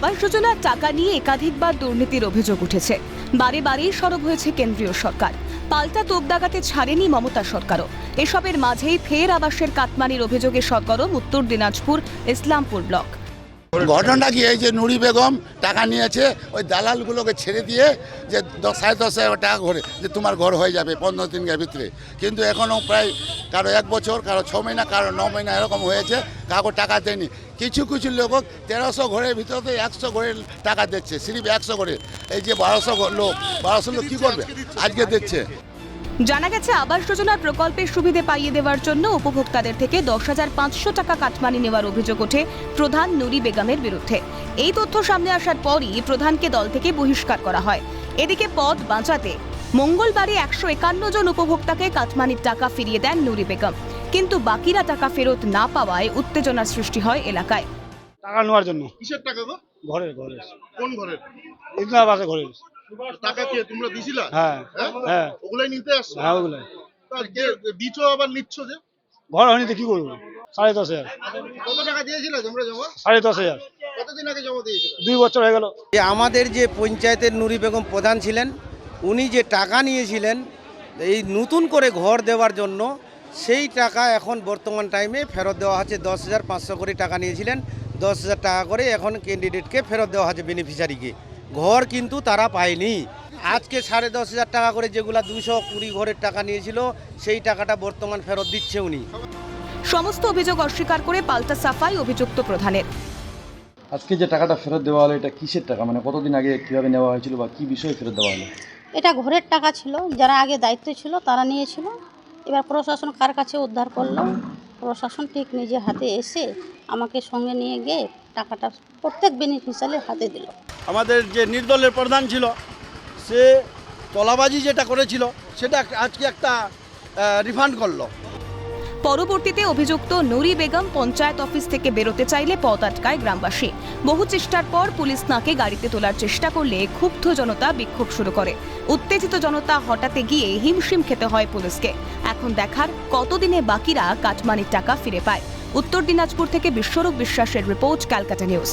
আবাস যোজনার টাকা নিয়ে একাধিকবার দুর্নীতির অভিযোগ উঠেছে। বারে বারেই সরব হয়েছে কেন্দ্রীয় সরকার। পাল্টা তোপ দাগাতে ছাড়েনি মমতা সরকারও। এসবের মাঝেই ফের আবাসের কাতমানির অভিযোগে সরগরম উত্তর দিনাজপুর ইসলামপুর ব্লক। ঘটনাটা কি যে নুরি বেগম টাকা নিয়েছে, ওই দালালগুলোকে ছেড়ে দিয়ে যে দশ সাড়ে দশ হাজার টাকা করে যে তোমার ঘর হয়ে যাবে পনেরো দিনের ভিতরে। কিন্তু এখনও প্রায় কারও এক বছর, কারও ছ মহিনা, কারও ন মহিনা এরকম হয়েছে, কাউকে টাকা দেয়নি। কিছু কিছু লোক তেরোশো ঘরের ভিতরে একশো ঘরের টাকা দিচ্ছে সিরিপ একশো করে এই যে বারোশো লোক বারোশো লোক কী করবে? আজকে দিচ্ছে। জানা গেছে আবাস যোজনার প্রকল্পের সুবিধে পাইয়ে দেওয়ার জন্য উপভোক্তাদের থেকে দশ হাজার পাঁচশো টাকা কাটমানি নেওয়ার অভিযোগ ওঠে প্রধান নুরি বেগমের বিরুদ্ধে। এই তথ্য সামনে আসার পরই প্রধানকে দল থেকে বহিষ্কার করা হয়। এদিকে পদ বাঁচাতে মঙ্গলবারে একশো একান্ন জন উপভোক্তাকে কাটমানির টাকা ফিরিয়ে দেন নুরি বেগম। কিন্তু বাকিরা টাকা ফেরত না পাওয়ায় উত্তেজনার সৃষ্টি হয় এলাকায়। টাকা নেওয়ার জন্য? কিসের টাকা গো? ঘরের ঘরের। কোন ঘরের? ঘরের। টাকা কে? তোমরা দিছিলা? হ্যাঁ হ্যাঁ? হ্যাঁ। ওগুলাই নিতে আসছো? হ্যাঁ ওগুলো তা দিছো আবার নিচ্ছ যে? ঘর হয়নি তো কি করব? সাড়ে দশ হাজার। কত টাকা দিয়েছিলে তোমরা জমা? সাড়ে দশ হাজার। কতদিন আগে জমা দিয়েছিলে? দুই বছর হয়ে গেল। যে আমাদের যে পঞ্চায়েতের নুরি বেগম প্রধান ছিলেন উনি যে টাকা নিয়েছিলেন এই নতুন করে ঘর দেওয়ার জন্য সেই টাকা এখন বর্তমান টাইমে ফেরত দেওয়া হচ্ছে দশ হাজার পাঁচশো করে টাকা নিয়েছিলেন। দশ হাজার টাকা করে এখন ক্যান্ডিডেটকে ফেরত দেওয়া হচ্ছে বেনিফিশিয়ারিকে ঘর কিন্তু তারা পায়নি। আজকে সাড়ে দশ হাজার টাকা করে যেগুলা দুশো কুড়ি ঘরের টাকা নিয়েছিল সেই টাকাটা বর্তমান ফেরত দিচ্ছে উনি। সমস্ত অভিযোগ অস্বীকার করে পাল্টা সাফাই অভিযুক্ত প্রধানের। আজকে যে টাকাটা ফেরত দেওয়া হলো এটা কিসের টাকা? মানে কতদিন আগে কীভাবে নেওয়া হয়েছিল বা কি বিষয়ে ফেরত দেওয়া হলো? এটা ঘরের টাকা ছিল যারা আগে দায়িত্ব ছিল তারা নিয়েছিল। এবার প্রশাসন কার কাছে উদ্ধার করল? প্রশাসন ঠিক নিজে হাতে এসে আমাকে সঙ্গে নিয়ে গিয়ে টাকাটা প্রত্যেক বেনিফিশিয়ারির হাতে দিল। আমাদের যে নির্দলের প্রধান ছিল, সে তলাবাজি যেটা করেছিল, সেটা আজকে একটা রিফান্ড করল। পরবর্তীতে অভিযুক্ত নুরি বেগম পঞ্চায়েত অফিস থেকে বেরোতে চাইলে পথ আটকায় গ্রামবাসী। বহু চেষ্টার পর পুলিশ নাকে গাড়িতে তোলার চেষ্টা করলে ক্ষুব্ধ জনতা বিক্ষোভ শুরু করে। উত্তেজিত জনতা হটাতে গিয়ে হিমশিম খেতে হয় পুলিশকে। এখন দেখার কতদিনে বাকিরা কাটমানির টাকা ফিরে পায়। উত্তর দিনাজপুর থেকে বিশ্বরূপ বিশ্বাসের রিপোর্ট, ক্যালকাটা নিউজ।